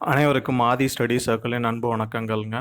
அனைவருக்கும் ஆதி ஸ்டடி சர்க்கிளின் அன்பு வணக்கங்கள்ங்க.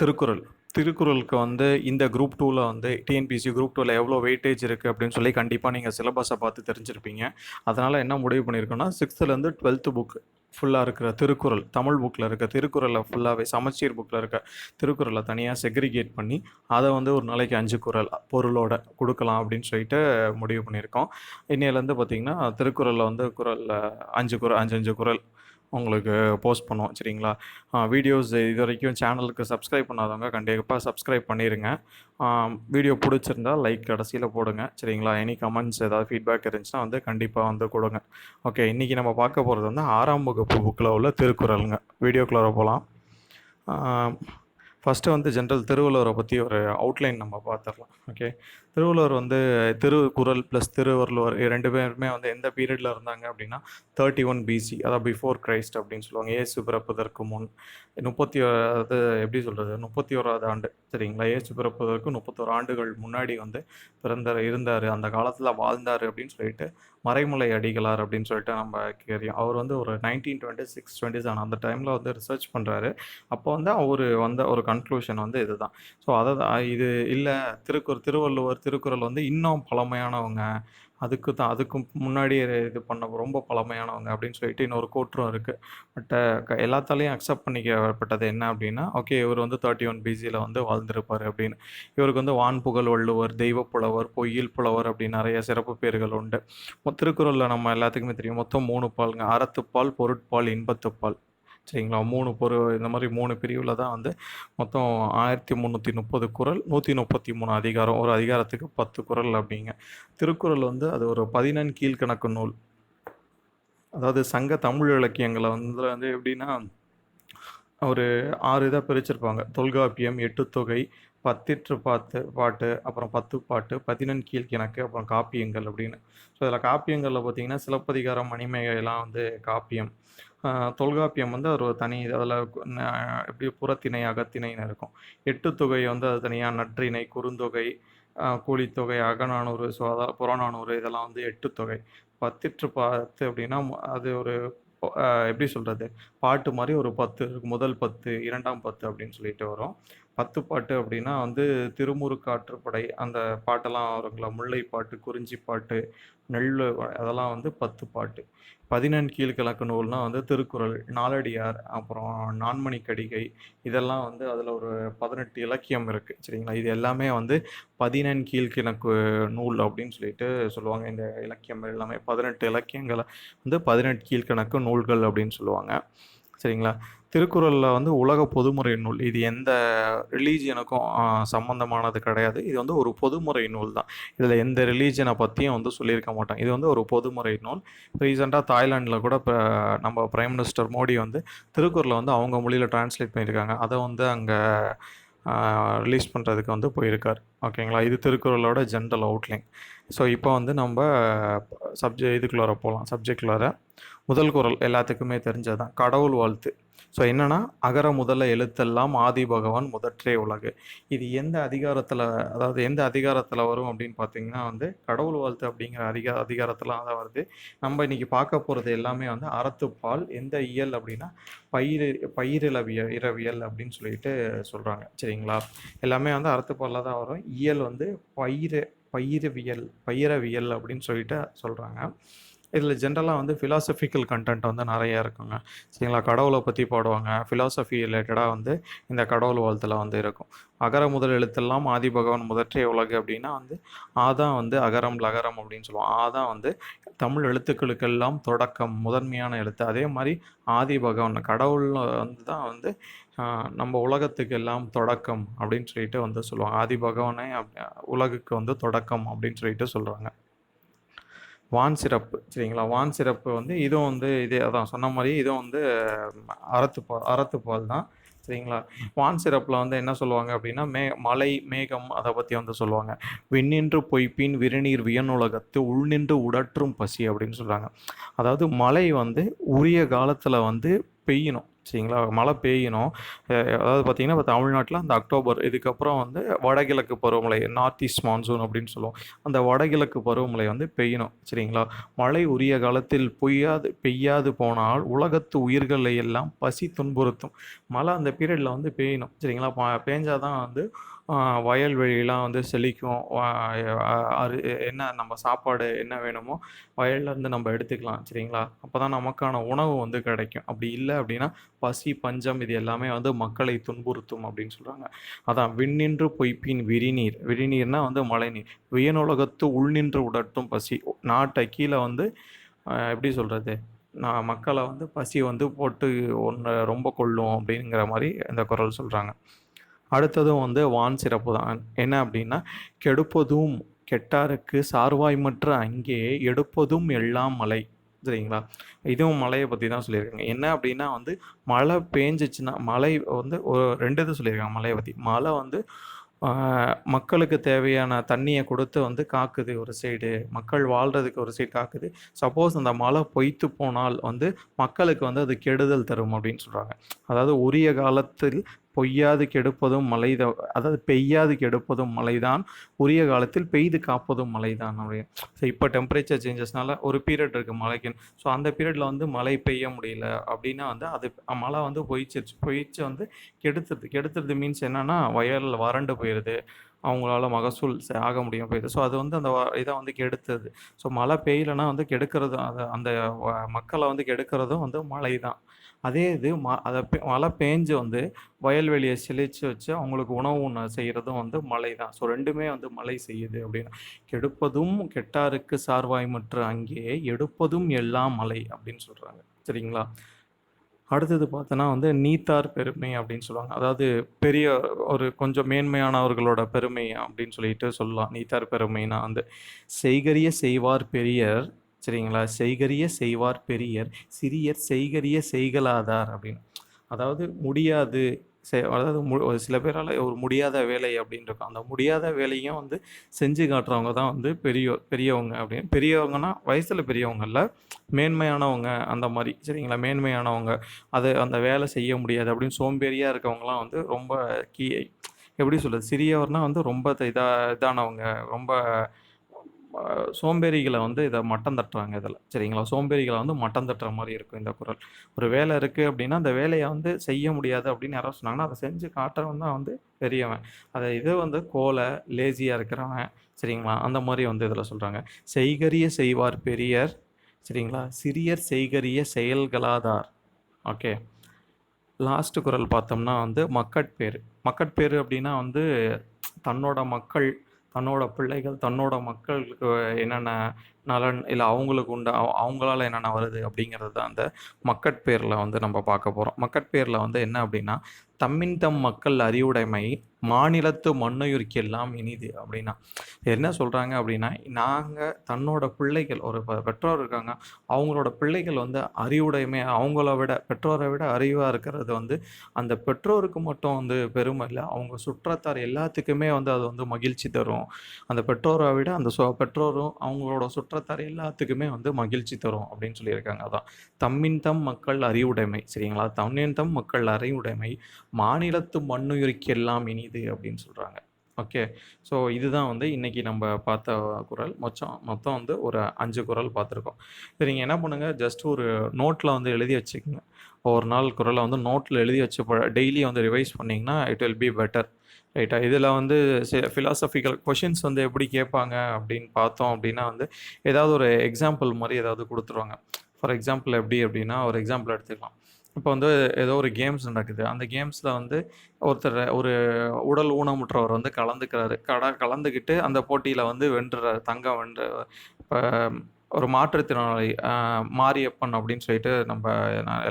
திருக்குறள். திருக்குறளுக்கு வந்து இந்த குரூப் டூவில் வந்து டிஎன்பிசி குரூப் டூவில் எவ்வளோ வெயிட்டேஜ் இருக்குது அப்படின்னு சொல்லி கண்டிப்பாக நீங்கள் சிலபஸை பார்த்து தெரிஞ்சிருப்பீங்க. அதனால் என்ன முடிவு பண்ணியிருக்கோன்னா சிக்ஸ்த்துலேருந்து டுவெல்த்து புக் ஃபுல்லாக இருக்கிற திருக்குறள் தமிழ் புக்கில் இருக்க திருக்குறளை ஃபுல்லாகவே சமச்சீர் புக்கில் இருக்க திருக்குறளை தனியாக செக்ரிகேட் பண்ணி அதை வந்து ஒரு நாளைக்கு அஞ்சு குறள் பொருளோட கொடுக்கலாம் அப்படின்னு சொல்லிட்டு முடிவு பண்ணியிருக்கோம். இன்னையிலேருந்து பார்த்திங்கன்னா திருக்குறளில் வந்து குறளில் அஞ்சு குறள் அஞ்சு அஞ்சு குறள் உங்களுக்கு போஸ்ட் பண்ணுவோம் சரிங்களா? வீடியோஸ் இது வரைக்கும் சேனலுக்கு சப்ஸ்கிரைப் பண்ணாதவங்க கண்டிப்பாக சப்ஸ்கிரைப் பண்ணிடுங்க வீடியோ பிடிச்சிருந்தா லைக் கடைசியில் போடுங்க சரிங்களா? எனி கமெண்ட்ஸ் ஏதாவது ஃபீட்பேக் இருந்துச்சுன்னா வந்து கண்டிப்பாக வந்து கொடுங்க. ஓகே இன்றைக்கி நம்ம பார்க்க போகிறது வந்து ஆறாம் வகுப்பு புக்கில் உள்ள திருக்குறளுங்க. வீடியோக்குள்ளே போகலாம் ஃபஸ்ட்டு வந்து ஜென்ரல் திருவள்ளுவரை பற்றி ஒரு அவுட்லைன் நம்ம பார்த்துடலாம். ஓகே திருவள்ளுவர் வந்து திருக்குறள் ப்ளஸ் திருவள்ளுவர் ரெண்டு பேருமே வந்து எந்த பீரியடில் இருந்தாங்க அப்படின்னா தேர்ட்டி ஒன் பிசி அதாவது பிஃபோர் கிரைஸ்ட் அப்படின்னு சொல்லுவாங்க. ஏசு பிறப்பதற்கு முன். முப்பத்தி அது எப்படி சொல்கிறது முப்பத்தி ஓராவது ஆண்டு சரிங்களா? ஏசு பிறப்பதற்கு முப்பத்தோரு ஆண்டுகள் முன்னாடி வந்து பிறந்தார் இருந்தார். அந்த காலத்தில் வாழ்ந்தார் அப்படின்னு சொல்லிட்டு மறைமலை அடிகளார் அப்படின்னு சொல்லிட்டு நம்ம தெரியும். அவர் வந்து ஒரு nineteen twenty six twenty seven அந்த டைமில் வந்து ரிசர்ச் பண்ணுறாரு அப்போ வந்து அவர் வந்த ஒரு கன்க்ளூஷன் வந்து இதுதான். ஸோ அதை தான் இது இல்லை திருக்குறள் திருவள்ளுவர் திருக்குறள் வந்து இன்னும் பழமையானவங்க. அதுக்கு தான் அதுக்கு முன்னாடி இது பண்ண ரொம்ப பழமையானவங்க அப்படின்னு சொல்லிட்டு இன்னொரு கோற்றும் இருக்குது பட் எல்லாத்தாலையும் அக்செப்ட் பண்ணிக்கப்பட்டது என்ன அப்படின்னா ஓகே இவர் வந்து தேர்ட்டி ஒன் பிசியில் வந்து வாழ்ந்திருப்பார் அப்படின்னு. இவருக்கு வந்து வான் புகழ் வள்ளுவர் தெய்வ புலவர் பொய்யில் புலவர் அப்படின்னு நிறைய சிறப்பு பேர்கள் உண்டு. திருக்குறளில் நம்ம எல்லாத்துக்குமே தெரியும். மொத்தம் மூணு பால்ங்க. அறத்துப்பால் பொருட்பால் இன்பத்துப்பால். சரிங்களா? மூணு பொரு இந்த மாதிரி மூணு பிரிவில் தான் வந்து மொத்தம் ஆயிரத்தி முந்நூற்றி முப்பது குரல் நூற்றி முப்பத்தி மூணு அதிகாரம். ஒரு அதிகாரத்துக்கு பத்து குரல் அப்படிங்க. திருக்குறள் வந்து அது ஒரு பதினெண் கீழ்கணக்கு நூல். அதாவது சங்க தமிழ் இலக்கியங்களை வந்து வந்து எப்படின்னா ஒரு ஆறு இதாக பிரிச்சிருப்பாங்க. தொல்காப்பியம் எட்டுத்தொகை பத்திற்று பாத்து பாட்டு அப்புறம் பத்து பாட்டு பதினெண் கீழ்கிணக்கு அப்புறம் காப்பியங்கள் அப்படின்னு. ஸோ இதில் காப்பியங்களில் பார்த்தீங்கன்னா சிலப்பதிகாரம் மணிமேகைலாம் வந்து காப்பியம். தொல்காப்பியம் வந்து ஒரு தனி அதில் எப்படி புறத்திணை அகத்திணைன்னு இருக்கும். எட்டு தொகை வந்து அது தனியாக நற்றிணை குறுந்தொகை கூலித்தொகை அகநானூறு ஸோ அதாவது புறநானூறு இதெல்லாம் வந்து எட்டு தொகை. பத்திற்று பாத்து அப்படின்னா அது ஒரு எப்படி சொல்கிறது பாட்டு மாதிரி ஒரு பத்து முதல் பத்து இரண்டாம் பத்து அப்படின்னு சொல்லிட்டு வரும். பத்து பாட்டு அப்படின்னா வந்து திருமுருக்காற்றுப்படை அந்த பாட்டெல்லாம் வருங்களா? முல்லை பாட்டு குறிஞ்சி பாட்டு நெல் அதெல்லாம் வந்து பத்து பாட்டு. பதினெண் கீழ்கிழக்கு நூல்னால் வந்து திருக்குறள் நாலடியார் அப்புறம் நான்மணி கடிகை இதெல்லாம் வந்து அதில் ஒரு பதினெட்டு இலக்கியம் இருக்குது சரிங்களா? இது எல்லாமே வந்து பதினெண் கீழ்கிழக்கு நூல் அப்படின்னு சொல்லிட்டு சொல்லுவாங்க. இந்த இலக்கியம் எல்லாமே பதினெட்டு இலக்கியங்களை வந்து பதினெட்டு கீழ்கணக்கு நூல்கள் அப்படின்னு சொல்லுவாங்க சரிங்களா? திருக்குறளில் வந்து உலக பொதுமுறை நூல். இது எந்த ரிலீஜியனுக்கும் சம்மந்தமானது கிடையாது. இது வந்து ஒரு பொதுமுறை நூல் தான். இதில் எந்த ரிலீஜியனை பற்றியும் வந்து சொல்லியிருக்க மாட்டாங்க இது வந்து ஒரு பொதுமுறை நூல். ரீசெண்டாக தாய்லாண்டில் கூட இப்போ நம்ம பிரைம் மினிஸ்டர் மோடி வந்து திருக்குறளை வந்து அவங்க மொழியில் டிரான்ஸ்லேட் பண்ணியிருக்காங்க. அதை வந்து அங்கே ரிலீஸ் பண்ணுறதுக்கு வந்து போயிருக்கார். ஓகேங்களா இது திருக்குறளோட ஜென்ரல் அவுட்லைன் ஸோ இப்போ வந்து நம்ம சப்ஜெக்ட் இதுக்குள்ளார போகலாம் சப்ஜெக்ட்குள்ளார முதல் குரல் எல்லாத்துக்குமே தெரிஞ்சதான் கடவுள் வாழ்த்து. ஸோ என்னென்னா அகர முதல்ல எழுத்தெல்லாம் ஆதி பகவான் முதற்றே உலகு. இது எந்த அதிகாரத்தில் அதாவது எந்த அதிகாரத்தில் வரும் அப்படின்னு பார்த்தீங்கன்னா வந்து கடவுள் வாழ்த்து அப்படிங்கிற அதிகா அதிகாரத்தில் தான் வருது. நம்ம இன்னைக்கு பார்க்க போகிறது எல்லாமே வந்து அறத்துப்பால் எந்த இயல் அப்படின்னா பயிர் பயிரிலவியல் இரவியல் அப்படின்னு சொல்லிட்டு சொல்கிறாங்க சரிங்களா? எல்லாமே வந்து அறத்துப்பாலில் தான் வரும். இயல் வந்து பயிர் பயிரவியல் பயிரவியல் அப்படின்னு சொல்லிட்டு சொல்கிறாங்க இதில் ஜென்ரலாக வந்து ஃபிலாசபிக்கல் கண்டென்ட் வந்து நிறைய இருக்குங்க. சரிங்களா? கடவுளை பற்றி பாடுவாங்க. ஃபிலாசபி ரிலேட்டடாக வந்து இந்த கடவுள் வாழ்த்தில் வந்து இருக்கும். அகர முதல் எழுத்தெல்லாம் ஆதி பகவான் முதற்றே உலகு அப்படின்னா வந்து ஆதான் வந்து அகரம் லகரம் அப்படின்னு சொல்லுவோம். ஆதான் வந்து தமிழ் எழுத்துக்களுக்கெல்லாம் தொடக்கம் முதன்மையான எழுத்து. அதே மாதிரி ஆதி பகவான் கடவுள் வந்து தான் வந்து நம்ம உலகத்துக்கு எல்லாம் தொடக்கம் அப்படின்னு சொல்லிட்டு வந்து சொல்லுவாங்க. ஆதி பகவானே உலகுக்கு வந்து தொடக்கம் அப்படின்னு சொல்லிட்டு சொல்கிறாங்க வான் சிறப்பு சரிங்களா? வான் சிறப்பு வந்து இதுவும் வந்து இதே அதான் சொன்ன மாதிரி இதுவும் வந்து அறத்துப்பால் அறத்துப்பால் தான் சரிங்களா? வான் சிறப்பில் வந்து என்ன சொல்லுவாங்க அப்படின்னா மே மலை மேகம் அதை பற்றி வந்து சொல்லுவாங்க. விண்ணின்று பொய்ப்பின் விருநீர் வியனுலகத்து உள்நின்று உடற்றும் பசி அப்படின்னு சொல்கிறாங்க அதாவது மழை வந்து உரிய காலத்தில் வந்து பெய்யணும் சரிங்களா? மழை பெய்யணும். அதாவது பார்த்தீங்கன்னா இப்போ தமிழ்நாட்டில் அந்த அக்டோபர் இதுக்கப்புறம் வந்து வடகிழக்கு பருவமழை நார்த் ஈஸ்ட் மான்சூன் அப்படின்னு சொல்லுவோம். அந்த வடகிழக்கு பருவமழை வந்து பெய்யணும் சரிங்களா? மழை உரிய காலத்தில் பொய்யாது பெய்யாது போனால் உலகத்து உயிர்களை எல்லாம் பசி துன்புறுத்தும். மழை அந்த பீரியடில் வந்து பெய்யணும் சரிங்களா? பெஞ்சாதான் வந்து வயல்வெளிலாம் வந்து செழிக்கும். அரு என்ன நம்ம சாப்பாடு என்ன வேணுமோ வயல்லேருந்து நம்ம எடுத்துக்கலாம் சரிங்களா? அப்போ தான் நமக்கான உணவு வந்து கிடைக்கும். அப்படி இல்லை அப்படின்னா பசி பஞ்சம் இது எல்லாமே வந்து மக்களை துன்புறுத்தும் அப்படின்னு சொல்கிறாங்க அதான் விண்ணின்று பொய்ப்பின் விரிநீர். விரிநீர்னால் வந்து மழைநீர். வியனுலகத்து உள்நின்று உடட்டும் பசி. நாட்டை கீழே வந்து எப்படி சொல்கிறது நான் மக்களை வந்து பசி வந்து போட்டு ஒன்று ரொம்ப கொள்ளும் அப்படிங்கிற மாதிரி இந்த குரல் சொல்கிறாங்க அடுத்ததும் வந்து வான் சிறப்பு தான். என்ன அப்படின்னா கெடுப்பதும் கெட்டாருக்கு சார்வாய்மற்ற அங்கே எடுப்பதும் எல்லாம் மலை. சரிங்களா? இதுவும் மழையை பற்றி தான் சொல்லியிருக்காங்க. என்ன அப்படின்னா வந்து மழை பேஞ்சிச்சுன்னா மழை வந்து ஒரு ரெண்டு இது சொல்லியிருக்காங்க மழையை பற்றி மழை வந்து மக்களுக்கு தேவையான தண்ணியை கொடுத்து வந்து காக்குது ஒரு சைடு மக்கள் வாழ்கிறதுக்கு ஒரு சைடு காக்குது. சப்போஸ் அந்த மழை பொய்த்து போனால் வந்து மக்களுக்கு வந்து அது கெடுதல் தரும் அப்படின்னு சொல்கிறாங்க அதாவது உரிய காலத்தில் பொய்யாது கெடுப்பதும் மழை அதாவது பெய்யாது கெடுப்பதும் மழைதான் உரிய காலத்தில் பெய்து காப்பதும் மழைதான் அப்படின்னு ஸோ இப்போ டெம்பரேச்சர் சேஞ்சஸ்னால ஒரு பீரியட் இருக்குது மழைக்குன்னு ஸோ அந்த பீரியடில் வந்து மழை பெய்ய முடியல அப்படின்னா வந்து அது மழை வந்து பொய்ச்சிருச்சு. பொய்ச்சு வந்து கெடுத்துருது கெடுத்துருது மீன்ஸ் என்னன்னா வயலில் வறண்டு போயிடுது அவங்களால மகசூல் ஆக முடியும் போயிடுது. ஸோ அது வந்து அந்த இதை வந்து கெடுத்தது. ஸோ மழை பெய்யலைன்னா வந்து கெடுக்கிறதும் அது அந்த மக்களை வந்து கெடுக்கிறதும் வந்து மழை தான். அதே இது ம அதை பெ- மழை பேஞ்சு வந்து வயல்வெளியை செழித்து வச்சு அவங்களுக்கு உணவு உண்ண செய்கிறதும் வந்து மழை தான். ஸோ ரெண்டுமே வந்து மழை செய்யுது அப்படின்னு கெடுப்பதும் கெட்டாருக்கு சார்வாய்மற்ற அங்கே எடுப்பதும் எல்லாம் மழை அப்படின்னு சொல்கிறாங்க சரிங்களா? அடுத்தது பார்த்தோன்னா வந்து நீத்தார் பெருமை அப்படின்னு சொல்லுவாங்க. அதாவது பெரிய ஒரு கொஞ்சம் மேன்மையானவர்களோட பெருமை அப்படின்னு சொல்லிட்டு சொல்லலாம். நீத்தார் பெருமைனா வந்து செய்கரிய செய்வார் பெரியர் சரிங்களா? செய்கரிய செய்வார் பெரியர் சிறியர் செய்கரிய செய்கலாதார் அப்படின்னு. அதாவது முடியாது. அதாவது மு ஒரு சில பேரால் ஒரு முடியாத வேலை அப்படின்னு இருக்கும் அந்த முடியாத வேலையும் வந்து செஞ்சு காட்டுறவங்க தான் வந்து பெரிய பெரியவங்க அப்படின்னு. பெரியவங்கன்னா வயசில் பெரியவங்க இல்லை மேன்மையானவங்க அந்த மாதிரி சரிங்களா? மேன்மையானவங்க. அது அந்த வேலை செய்ய முடியாது அப்படின்னு சோம்பேறியாக இருக்கவங்களாம் வந்து ரொம்ப கீ எப்படி சொல்கிறது சிறியவர்னால் வந்து ரொம்ப இதாக இதானவங்க ரொம்ப சோம்பேறிகளை வந்து இதை மட்டம் தட்டுறாங்க இதில். சரிங்களா? சோம்பேறிகளை வந்து மட்டம் தட்டுற மாதிரி இருக்கும் இந்த குரல். ஒரு வேலை இருக்குது அப்படின்னா அந்த வேலையை வந்து செய்ய முடியாது அப்படின்னு யாராவது சொன்னாங்கன்னா அதை செஞ்சு காட்டுறவன் தான் வந்து பெரியவன். அதை இது வந்து கோலை லேசியாக இருக்கிறவன். சரிங்களா? அந்த மாதிரி வந்து இதில் சொல்கிறாங்க செய்கரிய செய்வார் பெரியர். சரிங்களா? சிறியர் செய்கரிய செயல்களாதார். ஓகே. லாஸ்ட் குரல் பார்த்தோம்னா வந்து மக்கட்பேர் மக்கட்பேர் அப்படின்னா வந்து தன்னோட மக்கள் தன்னோட பிள்ளைகள் தன்னோட மக்களுக்கு என்னென்ன நலன் இல்லை அவங்களுக்கு உண்டு அவ- அவங்களால என்னென்ன வருது அப்படிங்கிறது தான் அந்த மக்கட்பேரில் வந்து நம்ம பார்க்க போகிறோம் மக்கட்பேரில் வந்து என்ன அப்படின்னா தம்மின் தம் மக்கள் அறிவுடைமை மாநிலத்து மண்ணுயிர்க்கெல்லாம் இனிது அப்படின்னா. என்ன சொல்கிறாங்க அப்படின்னா நாங்கள் தன்னோட பிள்ளைகள் ஒரு பெற்றோர் இருக்காங்க அவங்களோட பிள்ளைகள் வந்து அறிவுடைமை அவங்கள விட பெற்றோரை விட அறிவாக இருக்கிறது வந்து அந்த பெற்றோருக்கு மட்டும் வந்து பெருமை இல்லை அவங்க சுற்றத்தார் எல்லாத்துக்குமே வந்து அது வந்து மகிழ்ச்சி தரும். அந்த பெற்றோரை விட அந்த சொ பெற்றோரும் அவங்களோட சுற்றத்தார் எல்லாத்துக்குமே வந்து மகிழ்ச்சி தரும் அப்படின்னு சொல்லியிருக்காங்க. அதான். தம்மின் தம் மக்கள் அறிவுடைமை. சரிங்களா? தம்மின் தம் மக்கள் அறிவுடைமை. மாநிலத்து மண்ணுயிர்க்கெல்லாம் இனிது அப்படின்னு சொல்கிறாங்க ஓகே? ஸோ இதுதான் வந்து இன்றைக்கி நம்ம பார்த்த குரல். மொத்தம் மொத்தம் வந்து ஒரு அஞ்சு குரல் பார்த்துருக்கோம். இது நீங்கள் என்ன பண்ணுங்கள் ஜஸ்ட் ஒரு நோட்டில் வந்து எழுதி வச்சுக்கோங்க. ஒரு நாள் குரலை வந்து நோட்டில் எழுதி வச்சு டெய்லி வந்து ரிவைஸ் பண்ணிங்கன்னா இட் வில் பி பெட்டர் ரைட்டா? இதில் வந்து ஃபிலாசபிக்கல் கொஷின்ஸ் வந்து எப்படி கேட்பாங்க அப்படின்னு பார்த்தோம் அப்படின்னா வந்து ஏதாவது ஒரு எக்ஸாம்பிள் மாதிரி ஏதாவது கொடுத்துருவாங்க. ஃபார் எக்ஸாம்பிள் எப்படி அப்படின்னா ஒரு எக்ஸாம்பிள் எடுத்துக்கலாம். இப்போ வந்து ஏதோ ஒரு கேம்ஸ் நடக்குது. அந்த கேம்ஸில் வந்து ஒருத்தர் ஒரு உடல் ஊனமுற்றவர் வந்து கலந்துக்கிறாரு. கட கலந்துக்கிட்டு அந்த போட்டியில் வந்து வென்றுறாரு. தங்கம் வென்று இப்போ ஒரு மாற்றுத்திறனாளி மாரியப்பன் அப்படின்னு சொல்லிட்டு நம்ம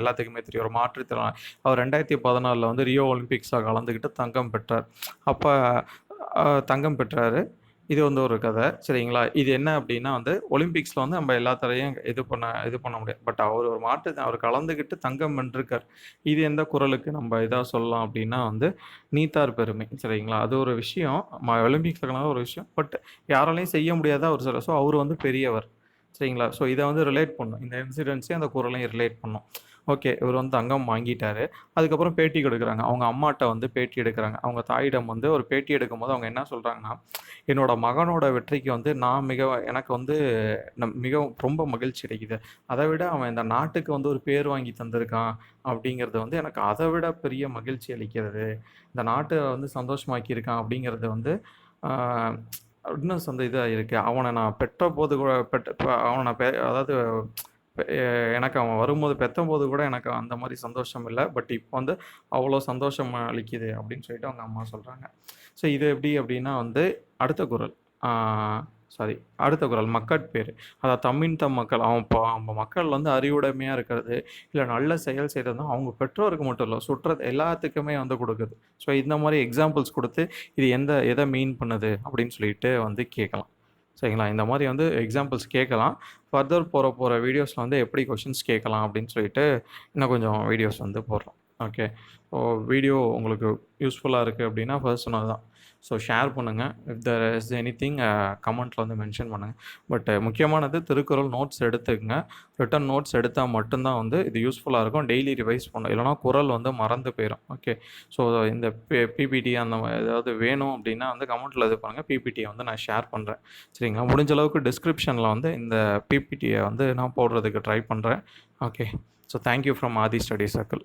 எல்லாத்துக்குமே தெரியும். ஒரு மாற்றுத்திறனாளி. அவர் ரெண்டாயிரத்தி பதினாலில் வந்து ரியோ ஒலிம்பிக்ஸாக கலந்துக்கிட்டு தங்கம் பெற்றார். அப்போ தங்கம் பெற்றார். இது வந்து ஒரு கதை சரிங்களா? இது என்ன அப்படின்னா வந்து ஒலிம்பிக்ஸில் வந்து நம்ம எல்லாத்தரையும் இது பண்ண இது பண்ண முடியாது பட் அவர் ஒரு மாற்று அவர் கலந்துக்கிட்டு தங்கம் வென்றிருக்கார். இது எந்த குரலுக்கு நம்ம இதாக சொல்லலாம் அப்படின்னா வந்து நீத்தார் பெருமை சரிங்களா? அது ஒரு விஷயம். ம- ஒலிம்பிக்ஸில் கலந்த ஒரு விஷயம். பட் யாராலையும் செய்ய முடியாத ஒரு சில ஸோ அவர் வந்து பெரியவர். சரிங்களா? ஸோ இதை வந்து ரிலேட் பண்ணும் இந்த இன்சிடென்ட்ஸே அந்த குரலையும் ரிலேட் பண்ணும் ஓகே இவர் வந்து தங்கம் வாங்கிட்டாரு. அதுக்கப்புறம் பேட்டி கொடுக்குறாங்க. அவங்க அம்மாட்ட வந்து பேட்டி எடுக்கிறாங்க. அவங்க தாயிடம் வந்து ஒரு பேட்டி எடுக்கும்போது அவங்க என்ன சொல்கிறாங்கன்னா என்னோட மகனோட வெற்றிக்கு வந்து நான் மிக எனக்கு வந்து நம் மிகவும் ரொம்ப மகிழ்ச்சி அடைக்குது அதை விட அவன் இந்த நாட்டுக்கு வந்து ஒரு பேர் வாங்கி தந்திருக்கான். அப்படிங்கிறது வந்து எனக்கு அதை விட பெரிய மகிழ்ச்சி அளிக்கிறது. இந்த நாட்டை வந்து சந்தோஷமாக்கியிருக்கான் அப்படிங்கிறது வந்து இன்னும் அந்த இதாக இருக்குது அவனை நான் பெற்ற போது கூட பெற்ற இப்போ அவனை நான் பெ அதாவது எனக்கு அவன் வரும்போது பெத்தம்போது கூட எனக்கு அந்த மாதிரி சந்தோஷம் இல்லை. பட் இப்போ வந்து அவ்வளோ சந்தோஷம் அளிக்குது அப்படின்னு சொல்லிட்டு அவங்க அம்மா சொல்கிறாங்க ஸோ இது எப்படி அப்படின்னா வந்து அடுத்த குரல். சாரி அடுத்த குரல் மக்கட்பேர் அதாவது தமிழ் தம் மக்கள் அவன் இப்போ அவங்க மக்கள் வந்து அறிவுடைமையாக இருக்கிறது இல்லை நல்ல செயல் செய்கிறது அவங்க பெற்றோருக்கு மட்டும் இல்லை சுற்றது எல்லாத்துக்குமே வந்து கொடுக்குது. ஸோ இந்த மாதிரி எக்ஸாம்பிள்ஸ் கொடுத்து இது எந்த எதை மீன் பண்ணுது அப்படின்னு சொல்லிட்டு வந்து கேட்கலாம். சரிங்களா? இந்த மாதிரி வந்து எக்ஸாம்பிள்ஸ் கேட்கலாம். ஃபர்தர் போகிற போகிற வீடியோஸில் வந்து எப்படி கொஷின்ஸ் கேட்கலாம் அப்படின்னு சொல்லிட்டு இன்னும் கொஞ்சம் வீடியோஸ் வந்து போடுறோம். ஓகே ஸோ வீடியோ உங்களுக்கு யூஸ்ஃபுல்லாக இருக்குது அப்படின்னா ஃபர்ஸ்ட் சொன்னது தான் ஸோ ஷேர் பண்ணுங்கள் if there is anything கமெண்ட்டில் வந்து மென்ஷன் பண்ணுங்கள் பட் uh, முக்கியமானது திருக்குறள் நோட்ஸ் எடுத்துக்கங்க. ரிட்டன் நோட்ஸ் எடுத்தால் மட்டும்தான் வந்து இது யூஸ்ஃபுல்லாக இருக்கும். டெய்லி ரிவைஸ் பண்ணும் இல்லைனா குரல் வந்து மறந்து போயிடும் ஓகே ஸோ இந்த பிபிடி அந்த ஏதாவது வேணும் அப்படின்னா வந்து கமெண்ட்டில் இது பண்ணுங்கள் பிபிடியை வந்து நான் ஷேர் பண்ணுறேன் சரிங்களா? முடிஞ்ச அளவுக்கு டிஸ்கிரிப்ஷனில் வந்து இந்த பிபிடியை வந்து நான் போடுறதுக்கு ட்ரை பண்ணுறேன் okay so thank you from Aadhi study circle